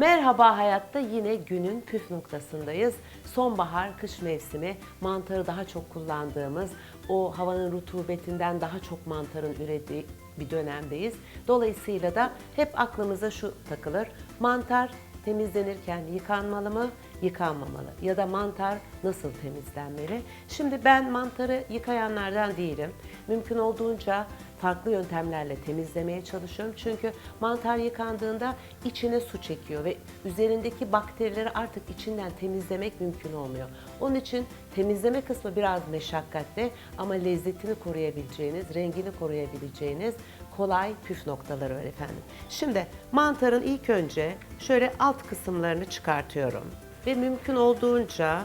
Merhaba Hayatta yine günün püf noktasındayız. Sonbahar, kış mevsimi mantarı daha çok kullandığımız, o havanın rutubetinden daha çok mantarın ürediği bir dönemdeyiz. Dolayısıyla da hep aklımıza şu takılır. Mantar temizlenirken yıkanmalı mı, yıkanmamalı? Ya da mantar nasıl temizlenmeli? Şimdi ben mantarı yıkayanlardan değilim. Mümkün olduğunca farklı yöntemlerle temizlemeye çalışıyorum. Çünkü mantar yıkandığında içine su çekiyor ve üzerindeki bakterileri artık içinden temizlemek mümkün olmuyor. Onun için temizleme kısmı biraz meşakkatli ama lezzetini koruyabileceğiniz, rengini koruyabileceğiniz kolay püf noktaları var efendim. Şimdi mantarın ilk önce şöyle alt kısımlarını çıkartıyorum ve mümkün olduğunca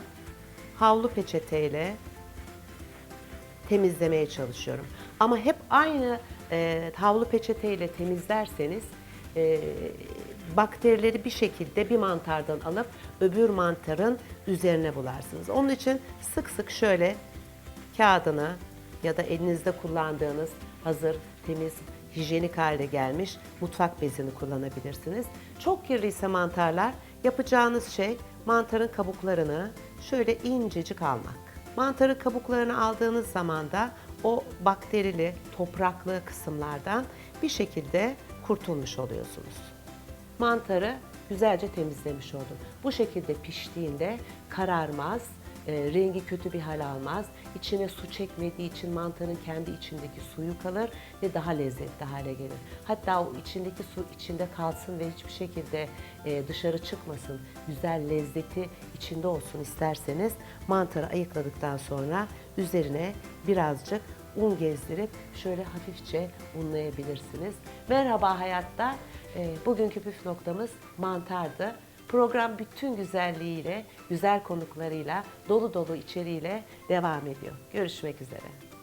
havlu peçeteyle temizlemeye çalışıyorum. Ama hep aynı e, havlu peçeteyle temizlerseniz e, bakterileri bir şekilde bir mantardan alıp öbür mantarın üzerine bularsınız. Onun için sık sık şöyle kağıdını ya da elinizde kullandığınız hazır temiz hijyenik hale gelmiş mutfak bezini kullanabilirsiniz. Çok kirliyse mantarlar yapacağınız şey mantarın kabuklarını şöyle incecik almak. Mantarın kabuklarını aldığınız zaman da o bakterili, topraklı kısımlardan bir şekilde kurtulmuş oluyorsunuz. Mantarı güzelce temizlemiş oldum. Bu şekilde piştiğinde kararmaz, e, rengi kötü bir hal almaz. İçine su çekmediği için mantarın kendi içindeki suyu kalır ve daha lezzetli hale gelir. Hatta o içindeki su içinde kalsın ve hiçbir şekilde e, dışarı çıkmasın. Güzel lezzeti içinde olsun isterseniz mantarı ayıkladıktan sonra üzerine birazcık un gezdirip şöyle hafifçe unlayabilirsiniz. Merhaba hayatta. E, bugünkü püf noktamız mantardı. Program bütün güzelliğiyle, güzel konuklarıyla, dolu dolu içeriğiyle devam ediyor. Görüşmek üzere.